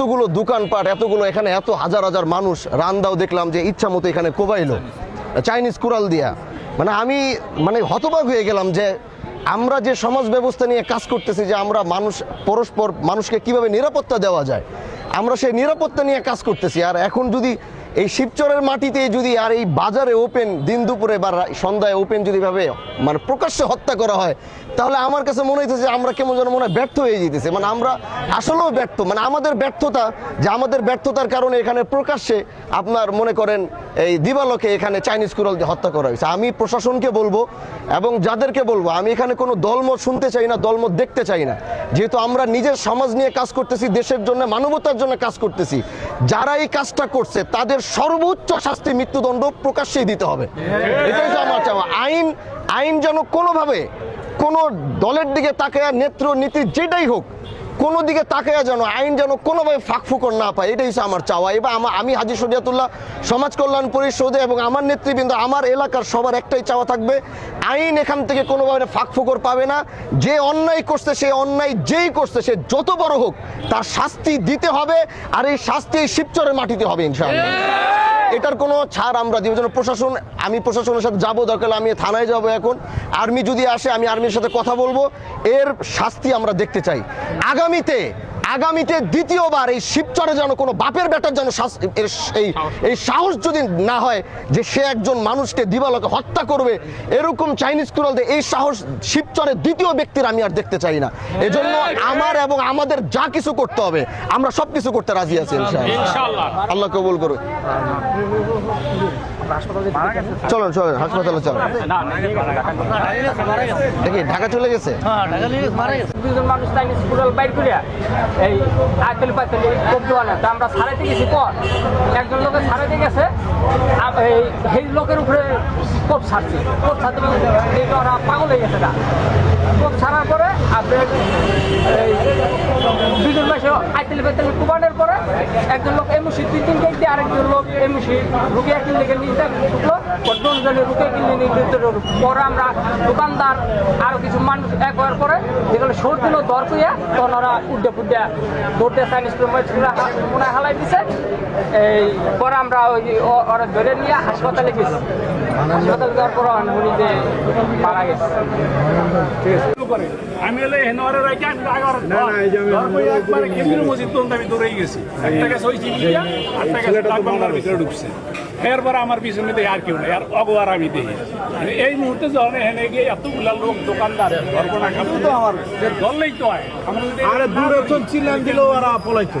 এতগুলো দোকানপাট, এতগুলো এখানে এত হাজার হাজার মানুষ, রান্দাও দেখলাম যে ইচ্ছা মতো এখানে কোবাইলো, চাইনিজ কুড়াল দিয়া। মানে আমি মানে হতবাক হয়ে গেলাম যে আমরা যে সমাজ ব্যবস্থা নিয়ে কাজ করতেছি যে আমরা মানুষ, পরস্পর মানুষকে কীভাবে নিরাপত্তা দেওয়া যায়, আমরা সেই নিরাপত্তা নিয়ে কাজ করতেছি। আর এখন যদি এই শিবচরের মাটিতে যদি আর এই বাজারে ওপেন, দিন দুপুরে বা সন্ধ্যায় ওপেন যদি ভাবে মানে প্রকাশ্যে হত্যা করা হয় তাহলে আমার কাছে মনে হইতেছে আমরা কেমন যেন মনে হয় ব্যর্থ হয়ে যেতেছে মানে আমরা আসলেও ব্যর্থ। মানে আমাদের ব্যর্থতা, যে আমাদের ব্যর্থতার কারণে এখানে প্রকাশ্যে আপনার মনে করেন এই দিবালোকে এখানে চাইনিজ কুরাল হত্যা করা হয়েছে। আমি প্রশাসনকে বলব এবং যাদেরকে বলব, আমি এখানে কোনো দলমত শুনতে চাই না, দলমত দেখতে চাই না। যেহেতু আমরা নিজের সমাজ নিয়ে কাজ করতেছি, দেশের জন্য, মানবতার জন্য কাজ করতেছি। যারা এই কাজটা করছে, তাদের সর্বোচ্চ শাস্তি মৃত্যুদণ্ড প্রকাশ্যেই দিতে হবে। এটাই তো আমার চাওয়া। আইন আইন যেন কোনোভাবে কোনো দলের দিকে তাকায় নেত্র, নীতি যেটাই হোক, কোনো দিকে তাকায় যেন, আইন যেন কোনোভাবে ফাঁকফুকর না পায়, এটাই হচ্ছে আমার চাওয়া। এবার আমা- হাজি শরিয়াতুল্লাহ, সমাজ কল্যাণ পরিষদে এবং আমার নেতৃবৃন্দ, আমার এলাকার সবার একটাই চাওয়া থাকবে, আইন এখান থেকে কোনোভাবে ফাঁকফুকর পাবে না। যে অন্যায় করছে, সে অন্যায় যেই করছে, সে যত বড় হোক, তার শাস্তি দিতে হবে, আর এই শাস্তি শিবচরের মাটিতে হবে, ইনশাআল্লাহ। এটার কোনো ছাড় আমরা দিব যেন প্রশাসন, আমি প্রশাসনের সাথে যাব, দরকার আমি থানায় যাব এখন। আর্মি যদি আসে, আমি আর্মির সাথে কথা বলব। এর শাস্তি আমরা দেখতে চাই। আগামীতে আগামীতে দ্বিতীয়বার এই শিবচরে যেন কোনো বাপের বেটার যেন এই এই সাহস যদি না হয় যে সে একজন মানুষকে দিবালোকে হত্যা করবে এরকম চাইনিজ কুরাল দিয়ে এই সাহস শিবচরের দ্বিতীয় ব্যক্তির আমি আর দেখতে চাই না। এজন্য আমার এবং আমাদের যা কিছু করতে হবে আমরা সব কিছু করতে রাজি আছি ইনশাআল্লাহ। আল্লাহ কবুল করুক। চলুন চলুন হাসপাতালে চলুন। দেখি ঢাকা চলে গেছে? দুজন মানুষ তাই স্কুল বাইর করিয়া এই আইতলি পাইতলি কোপ দেওয়া না তা আমরা সারাইতে গেছি পর। একজন লোকের সারাইতে গেছে এই সেই লোকের উপরে কোপ ছাড়ছে। কোপ ছাড়তে পাগল হয়ে গেছে না কোপ ছাড়ার পরে আপনার এই আইতলি পাইতলি কুবানের পরে একজন লোক এমুসি তিন তিন কেজি আরেকজন লোক এমুসি রুকিয়া কিনলে গেলে নিতে ঢুকলো পর জনে রুকিয়া কিনলে নিতে পরে আমরা দোকানদার আরও কিছু মানুষ এক হওয়ার পরে যেগুলো সর দিল দর কইয়া তখন ওরা উড্ডে ফুড্ডে দৌড়তে চাইনিজ মনে হালাই দিছে। এই পরে আমরা ওই ওরা ধরে নিয়ে হাসপাতালে গেছি। হাসপাতালে যাওয়ার পর উনি যে মারা গেছে। আমি হলে রাখি আমি আগার তারপরে কেন্দ্রীয় মসজিদ আমি দৌড়ে গেছি। একটা গেছে ওই চিবিয়া একটা গেছে বাংলার ভিতরে ঢুকছে। এরপর আমার পিছনে দেখি আর কেউ নেই আর অগোয়ার আমি দেখি এই মুহূর্তে যখন এখানে গিয়ে এতগুলা লোক দোকানদার ঘটনা খাব তো আমার ধরলেই তো হয় আমরা আরে দূরে চলছিলাম দিলেও দিল ওরা পলাইতো।